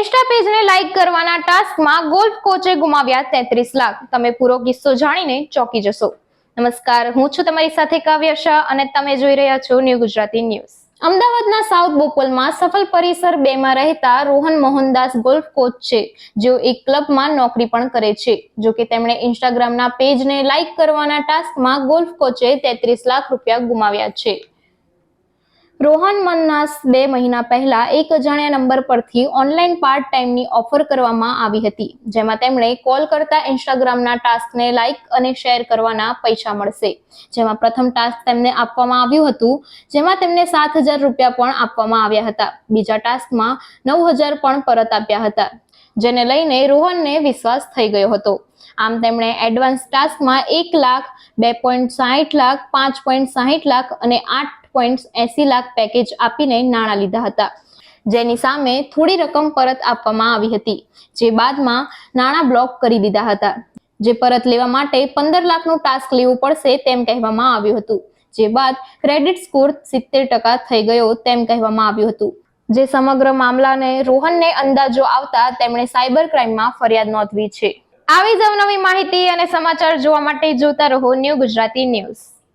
Insta પેજને like કરવાના ટાસ્કમાં golf કોચે ગુમાવ્યા તેત્રીસ લાખ. તમે પૂરો કિસ્સો જાણીને ચોંકી જશો. નમસ્કાર, હું છું તમારી સાથે કાવ્ય શાહ અને તમે જોઈ રહ્યા છો ન્યૂ ગુજરાતી ન્યૂઝ અમદાવાદના સાઉથ બોપલમાં સફલ પરિસર બે માં રહેતા રોહન મોહનદાસ ગોલ્ફ કોચ છે, જેઓ એક ક્લબમાં નોકરી પણ કરે છે. જો કે તેમણે ઇન્સ્ટાગ્રામના પેજને લાઈક કરવાના ટાસ્કમાં ગોલ્ફ કોચે તેત્રીસ લાખ રૂપિયા ગુમાવ્યા છે. રોહન મન્નાસ બે મહિના પહેલા એક અજાણ્યા નંબર પરથી ઓનલાઈન પાર્ટ ટાઈમની ઓફર કરવામાં આવી હતી, જેમાં તેમણે કોલ કરતા ઇન્સ્ટાગ્રામના ટાસ્કને લાઇક અને શેર કરવાના પૈસા મળશે. જેમાં પ્રથમ ટાસ્ક તેમને આપવામાં આવ્યું હતું, જેમાં તેમને સાત હજાર રૂપિયા પણ આપવામાં આવ્યા હતા. બીજા ટાસ્કમાં નવ હજાર પણ પરત આપ્યા હતા. જેને લઈને રોહનને વિશ્વાસ થઈ ગયો હતો. આમ તેમણે એડવાન્સ ટાસ્કમાં એક લાખ, બે પોઈન્ટ સાહીઠ લાખ, પાંચ પોઈન્ટ સાહીઠ લાખ અને આઠ પોઈન્ટ એસી લાખ પેકેજ આપીને નાણાં લીધા હતા. જેની સામે થોડી રકમ પરત આપવામાં આવી હતી, જે બાદમાં નાણાં બ્લોક કરી દીધા હતા. જે પરત લેવા માટે પંદર લાખનું ટાસ્ક લેવું પડશે તેમ કહેવામાં આવ્યું હતું. જે બાદ ક્રેડિટ સ્કોર સિત્તેર ટકા થઈ ગયો તેમ કહેવામાં આવ્યું હતું. જે સમગ્ર મામલાને રોહનને અંદાજો આવતા તેમણે સાયબર ક્રાઇમમાં ફરિયાદ નોંધવી છે. આવી જ અવનવી માહિતી અને સમાચાર જોવા માટે જોતા રહો ન્યૂ ગુજરાતી ન્યૂઝ.